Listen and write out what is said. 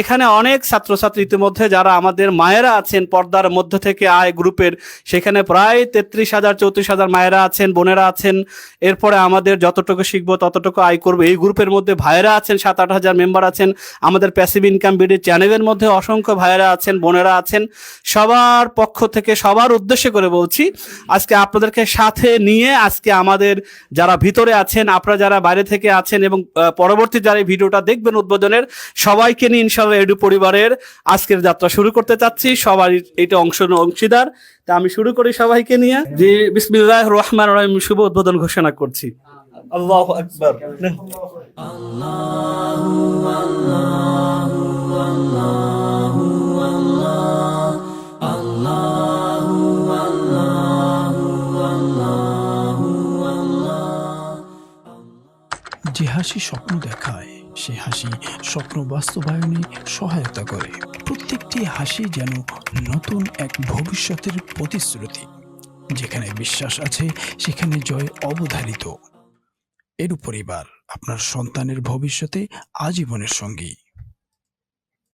এখানে অনেক ছাত্রছাত্রী ইতিমধ্যে যারা আমাদের মায়েরা আছেন পর্দার মধ্য থেকে আয় গ্রুপের, সেখানে প্রায় তেত্রিশ হাজার, চৌত্রিশ হাজার মায়েরা আছেন, বোনেরা আছেন। এরপরে আমাদের যতটুকু শিখব, ততটুকু আয় করব। এই গ্রুপের মধ্যে ভাইয়েরা আছেন সাত আট হাজার মেম্বার আছেন। আমাদের প্যাসিভ ইনকাম বিডির চ্যানেলের মধ্যে অসংখ্য ভাইয়েরা আছেন, বোনেরা আছেন। সবার পক্ষ থেকে সবার উদ্দেশ্য করে বলছি, আজকে আপনাদেরকে সাথে নিয়ে আজকে আমাদের যারা ভিতরে আছেন, আপনারা যারা বাইরে থেকে আছেন এবং পরবর্তী যারা ভিডিওটা দেখবেন উদ্বোধনের, সবাইকে নিয়ে ইনশাল্লাহ এডু পরিবারের আজকের যাত্রা শুরু করতে চাচ্ছি। সবাই এটা অংশ অংশীদার। তা আমি শুরু করি সবাইকে নিয়ে। যে বিসমিল্লাহ রহমান রহিম, শুভ উদ্বোধন ঘোষণা করছি। আল্লাহ আকবার। যে হাসি স্বপ্ন দেখায় সে হাসি স্বপ্ন বাস্তবায়নে সহায়তা করে। প্রত্যেকটি হাসি যেন নতুন এক ভবিষ্যতের প্রতিশ্রুতি। যেখানে বিশ্বাস আছে, সেখানে জয় অবধারিত। এর পরিবার আপনার সন্তানের ভবিষ্যতে আজীবনের সঙ্গী।